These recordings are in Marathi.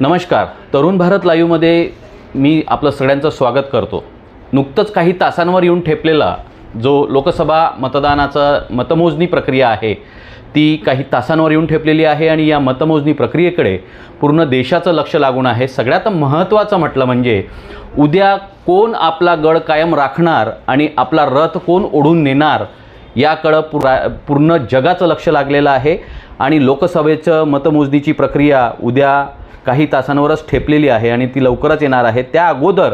नमस्कार. तरुण भारत लाईव्हमध्ये मी आपलं सगळ्यांचं स्वागत करतो. नुकतंच काही तासांवर येऊन ठेपलेला जो लोकसभा मतदानाचा मतमोजणी प्रक्रिया आहे ती काही तासांवर येऊन ठेपलेली आहे आणि या मतमोजणी प्रक्रियेकडे पूर्ण देशाचं लक्ष लागून आहे. सगळ्यात महत्त्वाचं म्हटलं म्हणजे उद्या कोण आपला गड कायम राखणार आणि आपला रथ कोण ओढून नेणार याकडं पुरा पूर्ण जगाचं लक्ष लागलेलं आहे. आणि लोकसभेचं मतमोजणीची प्रक्रिया उद्या काही तासांवरच ठेपलेली आहे आणि ती लवकरच येणार आहे. त्या अगोदर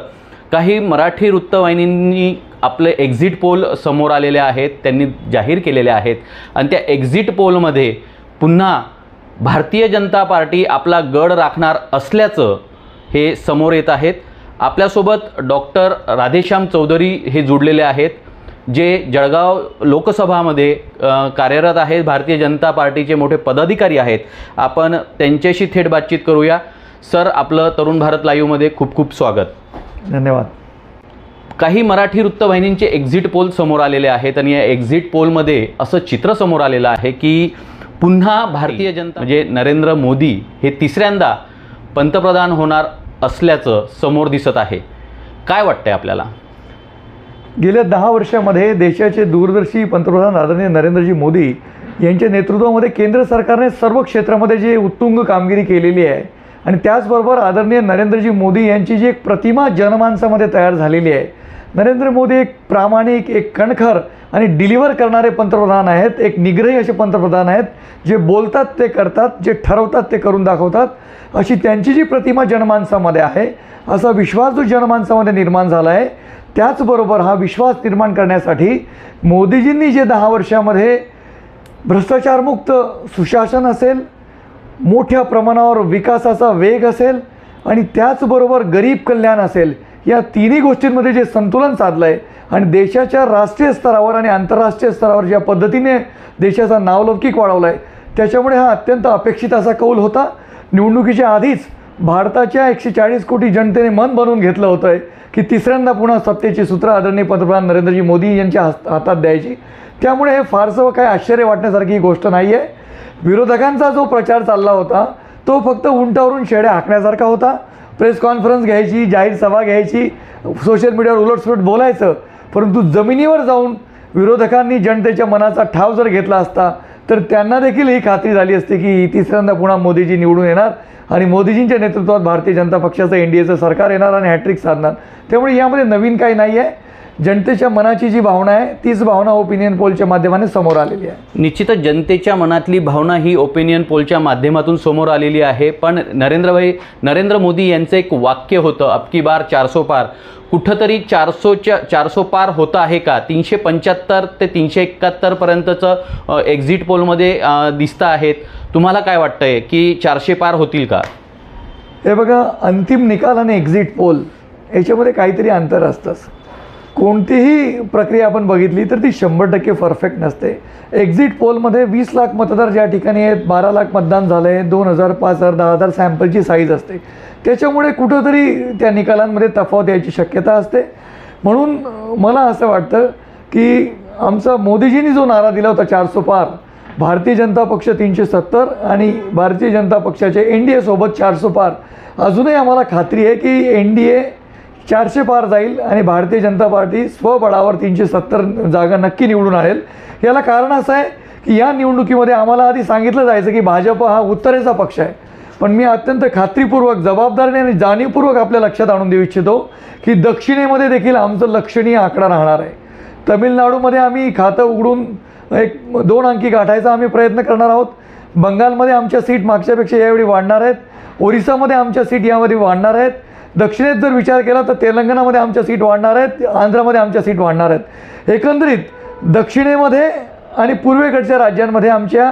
काही मराठी वृत्तवाहिनींनी आपले एक्झिट पोल समोर आलेले आहेत त्यांनी जाहीर केलेले आहेत. आणि त्या एक्झिट पोलमध्ये पुन्हा भारतीय जनता पार्टी आपला गड राखणार असल्याचं हे समोर येत आहेत. आपल्यासोबत डॉक्टर राधेश्याम चौधरी हे जुडलेले आहेत. जे जळगाव लोकसभामध्ये कार्यरत आहेत भारतीय जनता पार्टीचे मोठे पदाधिकारी आहेत आपण त्यांच्याशी थेट बातचीत करूया. सर आपलं तरुण भारत लाईव्हमध्ये खूप खूप स्वागत. धन्यवाद. काही मराठी वृत्तवाहिनींचे एक्झिट पोल समोर आलेले आहेत आणि या एक्झिट पोलमध्ये असं चित्र समोर आलेलं आहे की पुन्हा भारतीय जनता म्हणजे नरेंद्र मोदी हे तिसऱ्यांदा पंतप्रधान होणार असल्याचं समोर दिसत आहे. काय वाटतंय आपल्याला? गेल्या दहा वर्षामध्ये देशाचे दूरदर्शी पंतप्रधान आदरणीय नरेंद्रजी मोदी यांच्या नेतृत्वामध्ये केंद्र सरकारने सर्व क्षेत्रामध्ये जी उत्तुंग कामगिरी केलेली आहे आणि त्याचबरोबर आदरणीय नरेंद्रजी मोदी यांची जी एक प्रतिमा जनमानसामध्ये तयार झालेली आहे. नरेंद्र मोदी एक प्रामाणिक एक कणखर आणि डिलिव्हर करणारे पंतप्रधान आहेत एक निग्रही असे पंतप्रधान आहेत जे बोलतात ते करतात जे ठरवतात ते करून दाखवतात. अशी त्यांची जी प्रतिमा जनमानसामध्ये आहे असा विश्वास जो जनमानसामध्ये निर्माण झाला आहे त्याचबरोबर हा विश्वास निर्माण करण्यासाठी मोदीजींनी जे दहा वर्षामध्ये भ्रष्टाचारमुक्त सुशासन असेल मोठ्या प्रमाणावर विकासाचा वेग असेल आणि त्याचबरोबर गरीब कल्याण असेल या तिन्ही गोष्टींमध्ये जे संतुलन साधलं आहे आणि देशाच्या राष्ट्रीय स्तरावर आणि आंतरराष्ट्रीय स्तरावर ज्या पद्धतीने देशाचा नावलौकिक वाढवला आहे त्याच्यामुळे हा अत्यंत अपेक्षित असा कौल होता. निवडणुकीच्या आधीच भारताच्या एकशे चाळीस कोटी जनतेने मन बनवून घेतलं होतं आहे की तिसऱ्यांदा पुन्हा सत्तेची सूत्र आदरणीय पंतप्रधान नरेंद्रजी मोदी यांच्या हातात द्यायची. त्यामुळे हे फारसं काही आश्चर्य वाटण्यासारखी ही गोष्ट नाही आहे विरोधकांचा जो प्रचार चालला होता तो फक्त उंटावरून शेड्या हाकण्यासारखा होता. प्रेस कॉन्फरन्स घ्यायची जाहीर सभा घ्यायची सोशल मीडियावर उलटसुलट बोलायचं परंतु जमिनीवर जाऊन विरोधकांनी जनतेच्या मनाचा ठाव जर घेतला असता तर त्यांना देखील ही खात्री झाली असते की तिसऱ्यांदा पुन्हा मोदीजी निवडून येणार आणि मोदीजींच्या नेतृत्वात भारतीय जनता पक्षाचं एन डी एचं सरकार येणार आणि हॅट्रिक साधणार. त्यामुळे यामध्ये नवीन काही नाही आहे जनतेच्या मनाची जी भावना आहे तीच भावना ओपिनियन पोलच्या माध्यमाने समोर आलेली आहे. निश्चितच जनतेच्या मनातली भावना ही ओपिनियन पोलच्या माध्यमातून समोर आलेली आहे. पण नरेंद्रभाई नरेंद्र मोदी यांचं एक वाक्य होतं अबकी बार चारसो पार. कुठंतरी चारसोच्या चारसो पार होतं आहे का? तीनशे पंच्याहत्तर ते तीनशे एकाहत्तरपर्यंतचं एक्झिट पोलमध्ये दिसतं आहेत. तुम्हाला काय वाटतंय? की चारशे पार होतील का? हे बघा अंतिम निकाल आणि एक्झिट पोल याच्यामध्ये काहीतरी अंतर असतंच. कोणतीही प्रक्रिया आपण बघितली तर ती शंभर टक्के परफेक्ट नसते. एक्झिट पोलमध्ये वीस लाख मतदार ज्या ठिकाणी आहेत बारा लाख मतदान झालं आहे दोन हजार पाच हजार दहा हजार सॅम्पलची साईज असते. त्याच्यामुळे कुठंतरी त्या निकालांमध्ये तफावत यायची शक्यता असते. म्हणून मला असं वाटतं की आमचा मोदीजींनी जो नारा दिला होता चारसो पार भारतीय जनता पक्ष तीनशे सत्तर आणि भारतीय जनता पक्षाचे एन डी एसोबत चारसो पार अजूनही आम्हाला खात्री आहे की एन डी ए चारशे पार जाईल आणि भारतीय जनता पार्टी स्वबळावर तीनशे सत्तर जागा नक्की निवडून आणेल. याला कारण असं आहे की या निवडणुकीमध्ये आम्हाला आधी सांगितलं जायचं की भाजप हा उत्तरेचा पक्ष आहे. पण मी अत्यंत खात्रीपूर्वक जबाबदारीने आणि जाणीवपूर्वक आपल्या लक्षात आणून देऊ इच्छितो की दक्षिणेमध्ये देखील आमचं लक्षणीय आकडा राहणार आहे. तमिळनाडूमध्ये आम्ही खातं उघडून एक दोन अंकी गाठायचा आम्ही प्रयत्न करणार आहोत. बंगालमध्ये आमच्या सीट मागच्यापेक्षा यावेळी वाढणार आहेत. ओरिसामध्ये आमच्या सीट यामध्ये वाढणार आहेत. दक्षिणेत जर विचार केला तर तेलंगणामध्ये आमच्या सीट वाढणार आहेत आंध्रामध्ये आमच्या सीट वाढणार आहेत. एकंदरीत दक्षिणेमध्ये आणि पूर्वेकडच्या राज्यांमध्ये आमच्या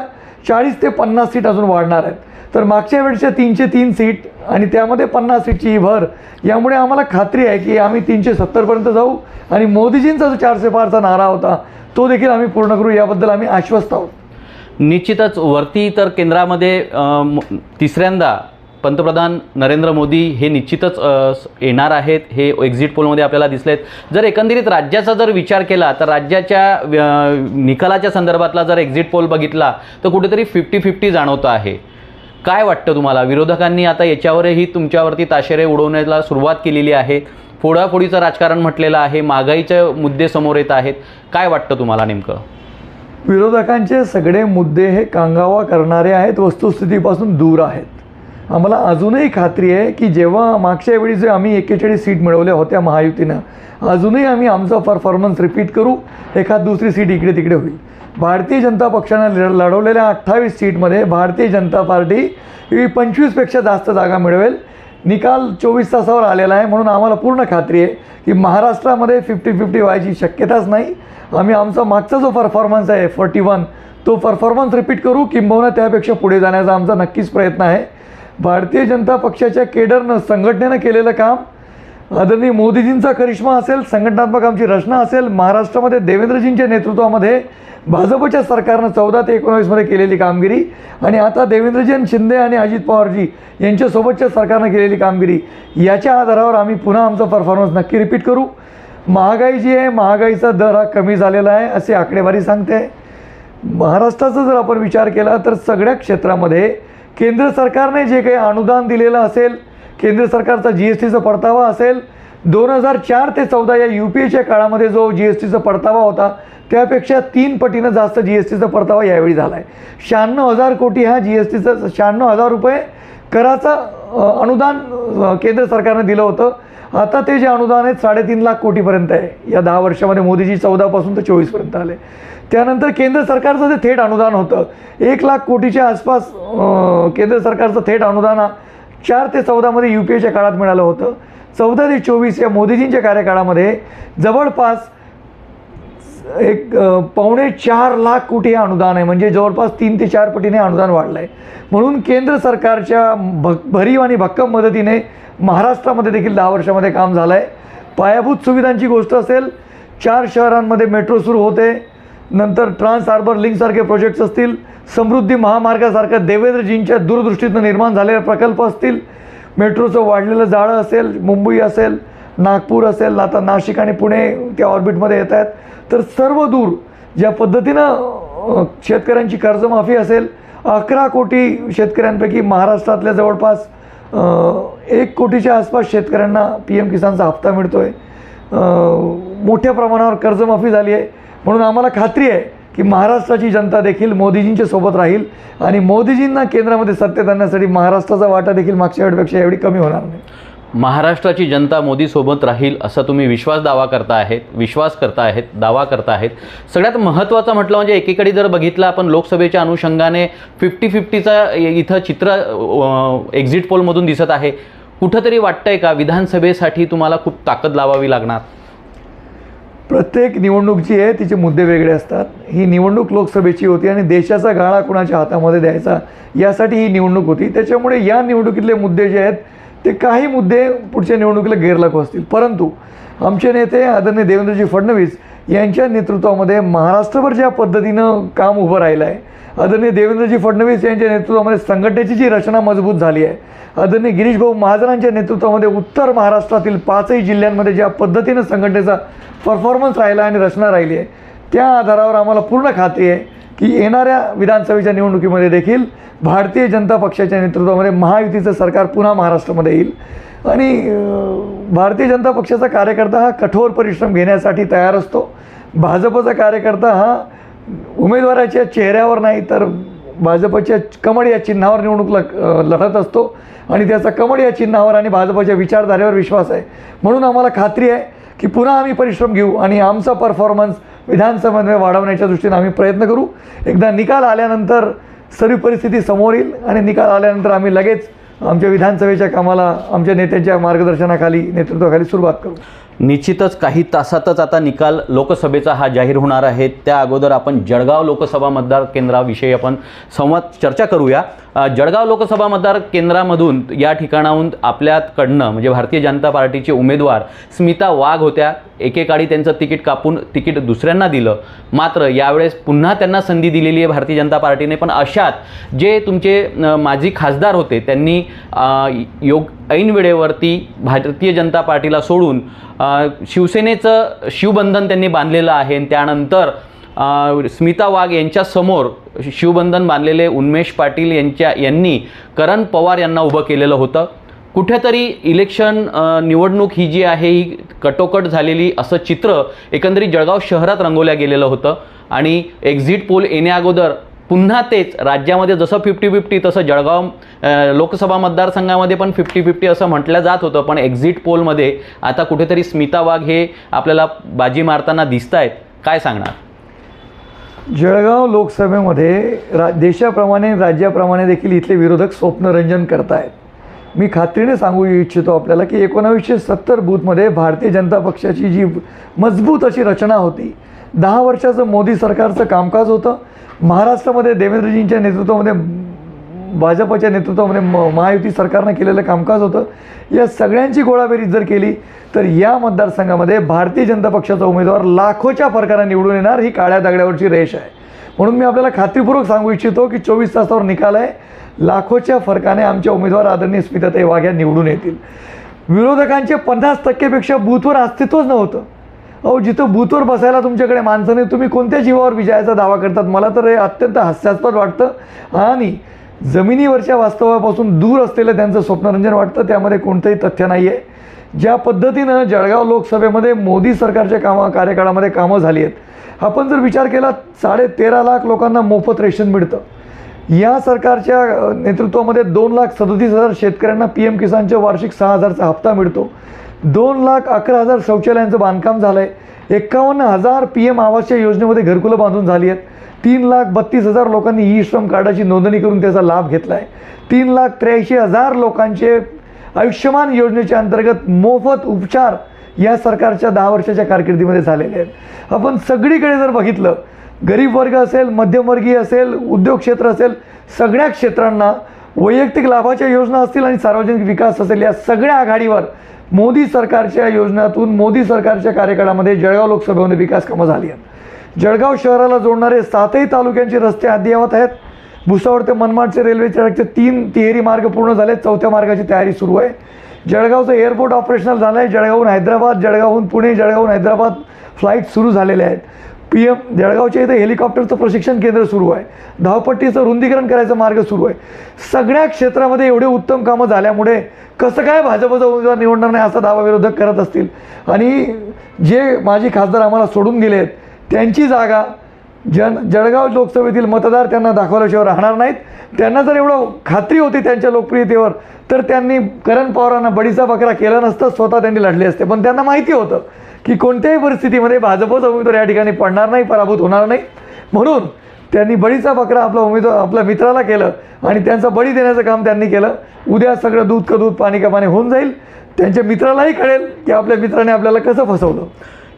चाळीस ते पन्नास सीट अजून वाढणार आहेत. तर मागच्या वेळच्या तीनशे तीन सीट आणि त्यामध्ये पन्नास सीटची ही भर यामुळे आम्हाला खात्री आहे की आम्ही तीनशे सत्तरपर्यंत जाऊ आणि मोदीजींचा जो चारशे पारचा नारा होता तो देखील आम्ही पूर्ण करू याबद्दल आम्ही आश्वस्त आहोत. निश्चितच वरती तर केंद्रामध्ये तिसऱ्यांदा पंतप्रधान नरेंद्र मोदी हे निश्चितच येणार आहेत हे एक्झिट पोलमध्ये आपल्याला दिसले आहेत जर एकंदरीत राज्याचा जर विचार केला तर राज्याच्या निकालाच्या संदर्भातला जर एक्झिट पोल बघितला तर कुठेतरी फिफ्टी फिफ्टी जाणवतं आहे. काय वाटतं तुम्हाला? विरोधकांनी आता याच्यावरही तुमच्यावरती ताशेरे उडवण्याला सुरुवात केलेली आहे. फोडाफोडीचं राजकारण म्हटलेलं आहे महागाईचे मुद्दे समोर येत आहेत. काय वाटतं तुम्हाला नेमकं? विरोधकांचे सगळे मुद्दे हे कांगावा करणारे आहेत वस्तुस्थितीपासून दूर आहेत. आम्हाला अजूनही खात्री आहे की जेव्हा मागच्या वेळी जे आम्ही एक्केचाळीस सीट मिळवल्या होत्या महायुतीनं अजूनही आम्ही आमचा परफॉर्मन्स रिपीट करू एखाद दुसरी सीट इकडे तिकडे होईल. भारतीय जनता पक्षानं लढ- लढवलेल्या अठ्ठावीस सीटमध्ये भारतीय जनता पार्टी ही पंचवीसपेक्षा जास्त जागा मिळवेल. निकाल चोवीस तासावर आलेला आहे म्हणून आम्हाला पूर्ण खात्री आहे की महाराष्ट्रामध्ये फिफ्टी फिफ्टी व्हायची शक्यताच नाही. आम्ही आमचा मागचा जो परफॉर्मन्स आहे फोर्टी वन तो परफॉर्मन्स रिपीट करू किंबहुना त्यापेक्षा पुढे जाण्याचा आमचा नक्कीच प्रयत्न आहे. भारतीय जनता पक्षाच्या केडरनं संघटनेनं केलेलं काम. आदरणीय मोदीजींचा करिश्मा असेल संघटनात्मक आमची रचना असेल महाराष्ट्रामध्ये देवेंद्रजींच्या नेतृत्वामध्ये भाजपच्या सरकारनं चौदा ते एकोणावीसमध्ये केलेली कामगिरी आणि आता देवेंद्रजी आणि शिंदे आणि अजित पवारजी यांच्यासोबतच्या सरकारनं केलेली कामगिरी याच्या आधारावर आम्ही पुन्हा आमचा परफॉर्मन्स नक्की रिपीट करू. महागाई जी आहे महागाईचा दर हा कमी झालेला आहे असे आकडेवारी सांगते. महाराष्ट्राचा जर आपण विचार केला तर सगळ्या क्षेत्रामध्ये केंद्र सरकारने जे काही अनुदान दिलेलं असेल केंद्र सरकारचा जी एस टीचा परतावा असेल दोन हजार चार ते चौदा या यू पी एच्या काळामध्ये जो जी एस टीचा परतावा होता त्यापेक्षा तीन पटीनं जास्त जी एस टीचा परतावा यावेळी झाला आहे शहाण्णव हजार कोटी हा जी एस टीचा शहाण्णव हजार रुपये कराचा अनुदान केंद्र सरकारने दिलं होतं. आता ते जे अनुदान आहे साडेतीन लाख कोटीपर्यंत आहे. या दहा वर्षामध्ये मोदीजी चौदापासून ते चोवीसपर्यंत आले. त्यानंतर केंद्र सरकारचं जे थेट अनुदान होतं एक लाख कोटीच्या आसपास केंद्र सरकारचं थेट अनुदान हा चार ते चौदामध्ये यू पी एच्या काळात मिळालं होतं. चौदा ते चोवीस या मोदीजींच्या कार्यकाळामध्ये जवळपास एक पावणे चार लाख कोटी हे अनुदान आहे. म्हणजे जवळपास तीन ते चार पटीने अनुदान वाढलं आहे म्हणून केंद्र सरकारच्या भ भरीव आणि भक्कम मदतीने महाराष्ट्रामध्ये देखील दहा वर्षामध्ये काम झालं आहे पायाभूत सुविधांची गोष्ट असेल चार शहरांमध्ये मेट्रो सुरू होते. नंतर ट्रान्स हार्बर लिंकसारखे प्रोजेक्ट्स असतील समृद्धी महामार्गासारख्या देवेंद्रजींच्या दूरदृष्टीतनं निर्माण झालेले प्रकल्प असतील मेट्रोचं वाढलेलं जाळं असेल मुंबई असेल नागपूर असेल आता नाशिक आणि पुणे त्या ऑर्बिटमध्ये येत आहेत. तर सर्व दूर ज्या पद्धतीनं शेतकऱ्यांची कर्जमाफी असेल अकरा कोटी शेतकऱ्यांपैकी महाराष्ट्रातल्या जवळपास एक कोटीच्या आसपास शेतकऱ्यांना पी एम किसानचा हप्ता मिळतो आहे मोठ्या प्रमाणावर कर्जमाफी झाली आहे. म्हणून आम्हाला खात्री आहे की महाराष्ट्राची जनता देखील मोदीजींच्या सोबत राहील आणि मोदीजींना केंद्रामध्ये सत्तेत आणण्यासाठी महाराष्ट्राचा वाटा देखील मागच्या वेळेपेक्षा एवढी कमी होणार नाही. महाराष्ट्राची जनता मोदीसोबत राहील असा तुम्ही विश्वास दावा करता आहेत विश्वास करता आहेत दावा करता आहेत. सगळ्यात महत्त्वाचं म्हटलं म्हणजे एकीकडे जर बघितलं आपण लोकसभेच्या अनुषंगाने फिफ्टी फिफ्टीचा इथं चित्र एक्झिट पोलमधून दिसत आहे. कुठंतरी वाटतंय का विधानसभेसाठी तुम्हाला खूप ताकद लावावी लागणार? प्रत्येक निवडणूक जी आहे तिचे मुद्दे वेगळे असतात. ही निवडणूक लोकसभेची होती आणि देशाचा गाळा कुणाच्या हातामध्ये द्यायचा यासाठी ही निवडणूक होती. त्याच्यामुळे या निवडणुकीतले मुद्दे जे आहेत ते काही मुद्दे पुढच्या निवडणुकीला गेरलाखू असतील. परंतु आमचे नेते आदरणीय देवेंद्रजी फडणवीस यांच्या नेतृत्वामध्ये महाराष्ट्रभर ज्या पद्धतीनं काम उभं राहिलं आहे आदरणीय देवेंद्रजी फडणवीस यांच्या नेतृत्वामध्ये संघटनेची जी रचना मजबूत झाली आहे आदरणीय गिरीश भाऊ महाजनांच्या नेतृत्वामध्ये उत्तर महाराष्ट्रातील पाचही जिल्ह्यांमध्ये ज्या पद्धतीनं संघटनेचा परफॉर्मन्स राहिला आणि रचना राहिली आहे त्या आधारावर आम्हाला पूर्ण खात्री आहे की येणाऱ्या विधानसभेच्या निवडणुकीमध्ये देखील भारतीय जनता पक्षाच्या नेतृत्वामध्ये महायुतीचं सरकार पुन्हा महाराष्ट्रामध्ये येईल. आणि भारतीय जनता पक्षाचा कार्यकर्ता हा कठोर परिश्रम घेण्यासाठी तयार असतो. भाजपचा कार्यकर्ता हा उमेदवाराच्या चेहऱ्यावर नाही तर भाजपच्या कमळ या चिन्हावर निवडणूक ल लढत असतो. आणि त्याचा कमळ या चिन्हावर आणि भाजपच्या विचारधारेवर विश्वास आहे. म्हणून आम्हाला खात्री आहे की पुन्हा आम्ही परिश्रम घेऊ आणि आमचा परफॉर्मन्स विधानसभेमध्ये वाढवण्याच्या दृष्टीने आम्ही प्रयत्न करू. एकदा निकाल आल्यानंतर सर्व परिस्थिती समोर येईल आणि निकाल आल्यानंतर आम्ही लगेच आमच्या विधानसभेच्या कामाला आमच्या नेत्यांच्या मार्गदर्शनाखाली नेतृत्वाखाली सुरुवात करू. निश्चितच काही तासातच आता निकाल लोकसभेचा हा जाहीर होणार आहे. त्या अगोदर आपण जळगाव लोकसभा मतदार केंद्राविषयी आपण संवाद चर्चा करूया. जळगाव लोकसभा मतदार केंद्रामधून या ठिकाणाहून आपल्याकडनं म्हणजे भारतीय जनता पार्टीचे उमेदवार स्मिता वाघ होत्या. एकेकाळी त्यांचं तिकीट कापून तिकीट दुसऱ्यांना दिलं. मात्र यावेळेस पुन्हा त्यांना संधी दिलेली आहे भारतीय जनता पार्टीने. पण अशात जे तुमचे माजी खासदार होते त्यांनी योग ऐन वेळेवरती भारतीय जनता पार्टीला सोडून शिवसेनेचं शिवबंधन त्यांनी बांधलेलं आहे. आणि त्यानंतर स्मिता वाघ यांच्यासमोर शिवबंधन बांधलेले उन्मेष पाटील यांच्या यांनी करण पवार यांना उभं केलेलं होतं. कुठेतरी इलेक्शन निवडणूक ही जी आहे ही कटोकट झालेली असं चित्र एकंदरीत जळगाव शहरात रंगवल्या गेलेलं होतं. आणि एक्झिट पोल येण्याअगोदर पुन्हा तेच राज्यामध्ये जसं फिफ्टी फिफ्टी तसं जळगाव लोकसभा मतदारसंघामध्ये पण फिफ्टी फिफ्टी असं म्हटलं जात होतं पण एक्झिट पोलमध्ये आता कुठेतरी स्मिता वाघ हे आपल्याला बाजी मारताना दिसत आहेत काय सांगणार? जळगाव लोकसभेमध्ये रा देशाप्रमाणे राज्याप्रमाणे देखील इथले विरोधक स्वप्नरंजन करतायत. मी खात्रीने सांगू इच्छितो आपल्याला की एकोणावीसशे सत्तर बूथमध्ये भारतीय जनता पक्षाची जी मजबूत अशी रचना होती दहा वर्षाचं मोदी सरकारचं कामकाज होतं महाराष्ट्रामध्ये देवेंद्रजींच्या नेतृत्वामध्ये भाजपच्या नेतृत्वामध्ये म महायुती सरकारनं केलेलं कामकाज होतं. या सगळ्यांची गोळाबेरीज जर केली तर या मतदारसंघामध्ये भारतीय जनता पक्षाचा उमेदवार लाखोच्या फरकानं निवडून येणार ही काळ्या दगड्यावरची रेष आहे. म्हणून मी आपल्याला खात्रीपूर्वक सांगू इच्छितो की चोवीस तासावर निकाल आहे. लाखोच्या फरकाने आमच्या उमेदवार आदरणीय स्मिताताई वाघ निवडून येतील. विरोधकांचे पन्नास टक्केपेक्षा बूथवर अस्तित्वच नव्हतं. अहो जिथं बूथवर बसायला तुमच्याकडे माणसं नाही तुम्ही कोणत्या जीवावर विजयाचा दावा करतात? मला तर हे अत्यंत हास्यास्पद वाटतं. आणि जमिनीवरच्या वास्तवापासून दूर असलेलं त्यांचं स्वप्नरंजन वाटतं त्यामध्ये कोणतंही तथ्य नाही आहे ज्या पद्धतीनं जळगाव लोकसभेमध्ये मोदी सरकारच्या कामा कार्यकाळामध्ये कामं झाली आहेत आपण जर विचार केला साडे तेरा लाख लोकांना मोफत रेशन मिळतं. या सरकारच्या नेतृत्वामध्ये दोन लाख सदतीस हजार शेतकऱ्यांना पी एम किसानच्या वार्षिक सहा हजारचा हप्ता मिळतो. दोन लाख अकरा हजार शौचालयांचं बांधकाम झालं आहे एकावन्न हजार पी एम आवासच्या योजनेमध्ये घरकुलं बांधून झाली आहेत. तीन लाख बत्तीस हजार लोकांनी ई श्रम कार्डाची नोंदणी करून त्याचा लाभ घेतला आहे तीन लाख त्र्याऐंशी हजार लोकांचे आयुष्यमान योजनेच्या अंतर्गत मोफत उपचार या सरकारच्या दहा वर्षाच्या कारकिर्दीमध्ये झालेले आहेत. आपण सगळीकडे जर बघितलं गरीब वर्ग असेल मध्यमवर्गीय असेल उद्योग क्षेत्र असेल सगळ्या क्षेत्रांना वैयक्तिक लाभाच्या योजना असतील आणि सार्वजनिक विकास असेल या सगळ्या आघाडीवर मोदी सरकारच्या योजनातून मोदी सरकारच्या कार्यकाळामध्ये जळगाव लोकसभेमध्ये विकास कामं झाली आहेत. जळगाव शहराला जोडणारे सातही तालुक्यांचे रस्ते अद्ययावत आहेत. भुसावळ ते मनमाडचे रेल्वे ट्रॅकचे तीन तिहेरी मार्ग पूर्ण झाले चौथ्या मार्गाची तयारी सुरू आहे. जळगावचं एअरपोर्ट ऑपरेशनल झालं आहे जळगावहून हैदराबाद जळगावहून पुणे जळगावहून हैदराबाद फ्लाईट सुरू झालेले आहेत. पी एम जळगावच्या इथे हेलिकॉप्टरचं प्रशिक्षण केंद्र सुरू आहे. धावपट्टीचं रुंदीकरण करायचा मार्ग सुरू आहे. सगळ्या क्षेत्रामध्ये एवढे उत्तम कामं झाल्यामुळे कसं काय भाजपचा उमेदवार निवडणार नाही असा दावा विरोधक करत असतील? आणि जे माजी खासदार आम्हाला सोडून गेले आहेत त्यांची जागा जन जळगाव लोकसभेतील मतदार त्यांना दाखवल्याशिवाय राहणार नाहीत. त्यांना जर एवढं खात्री होती त्यांच्या लोकप्रियतेवर तर त्यांनी करण पवारांना बडीचा बकरा केला नसतं स्वतः त्यांनी लढले असते. पण त्यांना माहिती होतं. की कोणत्याही परिस्थितीमध्ये भाजपचा उमेदवार या ठिकाणी पडणार नाही पराभूत होणार नाही. म्हणून त्यांनी बळीचा बकरा आपला उमेदवार आपल्या मित्राला केलं आणि त्यांचा बळी देण्याचं काम त्यांनी केलं. उद्या सगळं दूध का दूध पाणी का पाणी होऊन जाईल. त्यांच्या मित्रालाही कळेल की आपल्या मित्राने आपल्याला कसं फसवलं.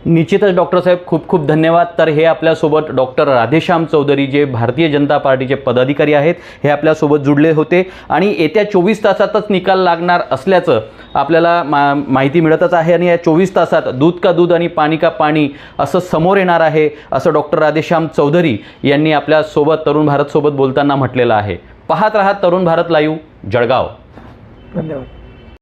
निश्चितच डॉक्टर साहेब खूप खूप धन्यवाद. तर हे आपल्यासोबत डॉक्टर राधेश्याम चौधरी जे भारतीय जनता पार्टीचे पदाधिकारी आहेत हे आपल्यासोबत जुडले होते. आणि येत्या चोवीस तासातच निकाल लागणार असल्याचं आपल्याला मा माहिती मिळतच आहे. आणि या चोवीस तासात दूध का दूध आणि पाणी का पाणी असं समोर येणार आहे असं डॉक्टर राधेश्याम चौधरी यांनी आपल्यासोबत तरुण भारतसोबत बोलताना म्हटलेलं आहे. पाहत राहा तरुण भारत लाईव्ह जळगाव. धन्यवाद.